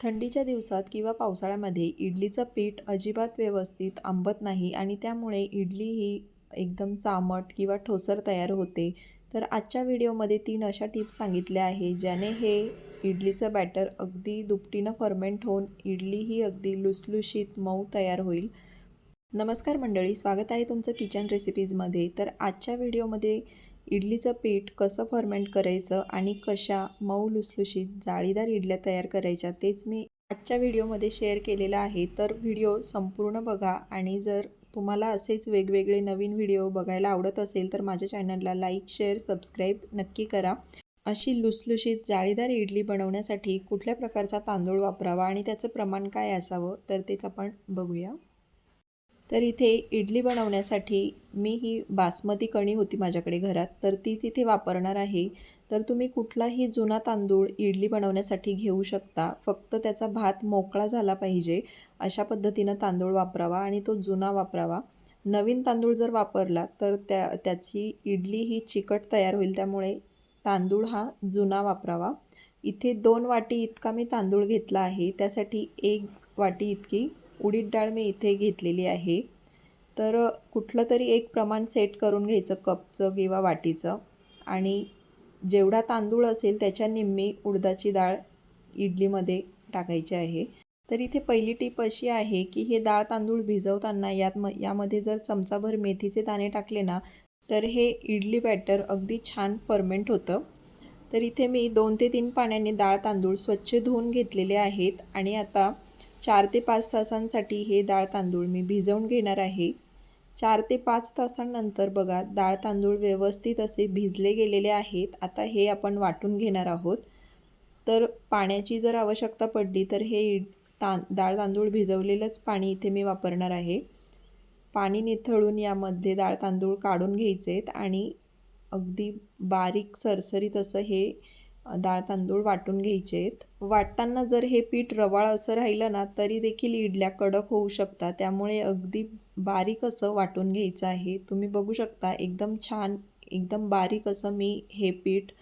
थंडीच्या दिवसात किंवा पावसाळ्यामध्ये इडलीचं पीठ अजिबात व्यवस्थित आंबत नाही आणि त्यामुळे इडली ही एकदम चामट किंवा ठोसर तयार होते. तर आजच्या व्हिडिओमध्ये तीन अशा टिप्स सांगितल्या आहे ज्याने हे इडलीचं बॅटर अगदी दुपटीनं फर्मेंट होऊन इडली ही अगदी लुसलुशीत मऊ तयार होईल. नमस्कार मंडळी स्वागत आहे तुमचं किचन रेसिपीजमध्ये. तर आजच्या व्हिडिओमध्ये इडलीचं पीठ कसं फर्मेंट करायचं आणि कशा मऊ लुसलुशीत जाळीदार इडल्या तयार करायच्या तेच मी आजच्या व्हिडिओमध्ये शेअर केलेलं आहे. तर व्हिडिओ संपूर्ण बघा आणि जर तुम्हाला असेच वेगवेगळे नवीन व्हिडिओ बघायला आवडत असेल तर माझ्या चॅनलला लाईक शेअर सबस्क्राईब नक्की करा. अशी लुसलुशीत जाळीदार इडली बनवण्यासाठी कुठल्या प्रकारचा तांदूळ वापरावा आणि त्याचं प्रमाण काय असावं तर तेच आपण बघूया. तर इथे इडली बनवण्यासाठी मी ही बासमती कणी होती माझ्याकडे घरात तर तीच इथे वापरणार आहे. तर तुम्ही कुठलाही जुना तांदूळ इडली बनवण्यासाठी घेऊ शकता. फक्त त्याचा भात मोकळा झाला पाहिजे. अशा पद्धतीनं तांदूळ वापरावा आणि तो जुना वापरावा. नवीन तांदूळ जर वापरला तर त्या त्याची इडली ही चिकट तयार होईल. त्यामुळे तांदूळ हा जुना वापरावा. इथे दोन वाटी इतका मी तांदूळ घेतला आहे. त्यासाठी एक वाटी इतकी उडीद डाळ मी इथे घेतलेली आहे. तर कुठलं तरी एक प्रमाण सेट करून घ्यायचं कपचं किंवा वाटीचं. आणि जेवढा तांदूळ असेल त्याच्या निम्मी उडदाची डाळ इडलीमध्ये टाकायची आहे. तर इथे पहिली टीप अशी आहे की हे डाळ तांदूळ भिजवताना यात म यामध्ये जर चमचाभर मेथीचे दाणे टाकले ना तर हे इडली बॅटर अगदी छान फर्मेंट होतं. तर इथे मी दोन ते तीन पाण्याने डाळ तांदूळ स्वच्छ धुवून घेतलेले आहेत. आणि आता चार ते पाच तासांसाठी हे डाळ तांदूळ मी भिजवून घेणार आहे. चार ते पाच तासांनंतर बघा डाळ तांदूळ व्यवस्थित असे भिजले गेलेले आहेत. आता हे आपण वाटून घेणार आहोत. तर पाण्याची जर आवश्यकता पडली तर हे तां डाळ तांदूळ भिजवलेलंच पाणी इथे मी वापरणार आहे. पाणी निथळून यामध्ये डाळ तांदूळ काढून घ्यायचेत आणि अगदी बारीक सरसरीत असं हे डाळ तांदूळ वाटून घ्यायचे आहेत वाटताना जर हे पीठ रवाळ असं राहिलं ना तरी देखील इडल्या कडक होऊ शकतात. त्यामुळे अगदी बारीक असं वाटून घ्यायचं आहे. तुम्ही बघू शकता एकदम छान एकदम बारीक असं मी हे पीठ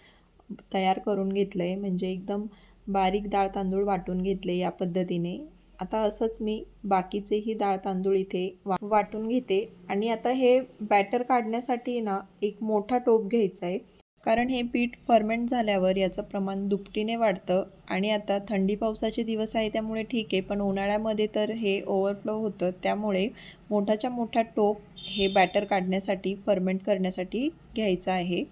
तयार करून घेतलं आहे म्हणजे एकदम बारीक डाळ तांदूळ वाटून घेतले या पद्धतीने. आता असंच मी बाकीचेही डाळ तांदूळ इथे वा वाटून घेते. आणि आता हे बॅटर काढण्यासाठी ना एक मोठा टोप घ्यायचा आहे कारण हे पीठ फर्मेंट झाल्यावर याचं प्रमाण दुपटीने वाढतं आणि आता थंडी पावसाचे दिवस आहे त्यामुळे ठीक आहे पण उन्हाळ्यामध्ये तर हे ओव्हरफ्लो होतं. त्यामुळे मोठाच्या मोठा टोप हे बॅटर काढण्यासाठी फर्मेंट करण्यासाठी घ्यायचं आहे.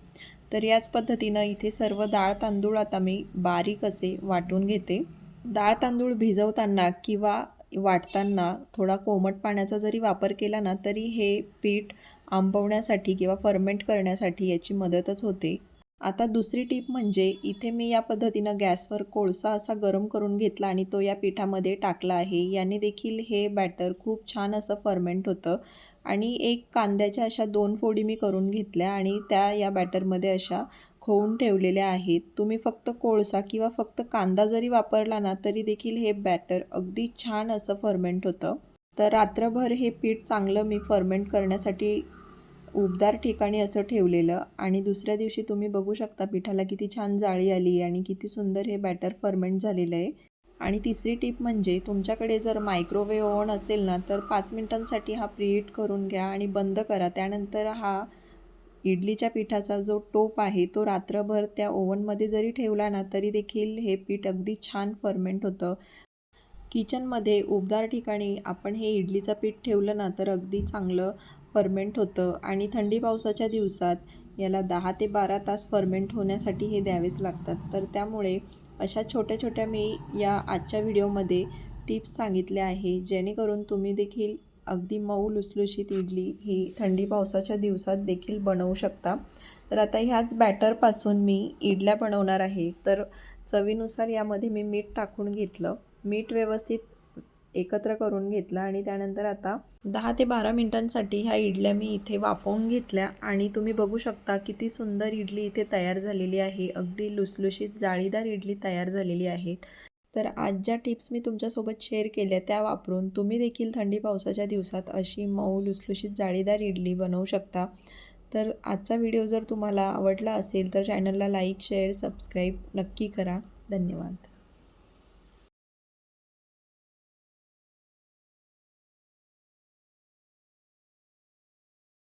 तर याच पद्धतीनं इथे सर्व डाळ तांदूळ आता मी बारीक असे वाटून घेते. डाळ तांदूळ भिजवताना किंवा वाटताना थोडा कोमट पाण्याचा जरी वापर केला ना तरी हे पीठ आंबवण्यासाठी किंवा फर्मेंट करण्यासाठी याची मदतच होते. आता दुसरी टीप म्हणजे इथे मी या पद्धतीनं गॅसवर कोळसा असा गरम करून घेतला आणि तो या पिठामध्ये टाकला आहे. याने देखील हे बॅटर खूप छान असं फर्मेंट होतं. आणि एक कांद्याच्या अशा दोन फोडी मी करून घेतल्या आणि त्या या बॅटरमध्ये अशा खोवून ठेवलेल्या आहेत. तुम्ही फक्त कोळसा किंवा फक्त कांदा जरी वापरला ना तरी देखील हे बॅटर अगदी छान असं फर्मेंट होतं. तर रात्रभर हे पीठ चांगलं मी फर्मेंट करण्यासाठी उबदार ठिकाणी असं ठेवलेलं आणि दुसऱ्या दिवशी तुम्ही बघू शकता पिठाला किती छान जाळी आली आणि किती सुंदर हे बॅटर फर्मेंट झालेलं आहे. आणि तिसरी टीप म्हणजे तुमच्याकडे जर मायक्रोवेव्ह ओव्हन असेल ना तर पाच मिनटांसाठी हा प्रीहीट करून घ्या आणि बंद करा. त्यानंतर हा इडलीच्या पिठाचा जो टोप आहे तो रात्रभर त्या ओव्हनमध्ये जरी ठेवला ना तरी देखील हे पीठ अगदी छान फर्मेंट होतं. किचनमध्ये उबदार ठिकाणी आपण हे इडलीचं पीठ ठेवलं ना तर अगदी चांगलं फर्मेंट होतं. आणि थंडी पावसाच्या दिवसात याला दहा ते बारा तास फर्मेंट होण्यासाठी हे द्यावेच लागतात. तर त्यामुळे अशा छोट्या छोट्या मी या आजच्या व्हिडिओमध्ये टिप्स सांगितल्या आहे जेणेकरून तुम्ही देखील अगदी मऊ लुसलुशीत इडली ही थंडी पावसाच्या दिवसात देखील बनवू शकता. तर आता ह्याच बॅटरपासून मी इडल्या बनवणार आहे. तर चवीनुसार यामध्ये मी मीठ टाकून घेतलं. मीठ व्यवस्थित एकत्र करून घेतलं आणि त्यानंतर आता दहा ते बारा मिनटांसाठी ह्या इडल्या मी इथे वाफवून घेतल्या आणि तुम्ही बघू शकता किती सुंदर इडली इथे तयार झालेली आहे. अगदी लुसलुशीत जाळीदार इडली तयार झालेली आहेत तर आज ज्या टिप्स मी तुमच्यासोबत शेअर केल्या त्या वापरून तुम्ही देखील थंडी पावसाच्या दिवसात अशी मऊ लुसलुशीत जाळीदार इडली बनवू शकता. तर आजचा व्हिडिओ जर तुम्हाला आवडला असेल तर चॅनलला लाईक शेअर सबस्क्राईब नक्की करा. धन्यवाद.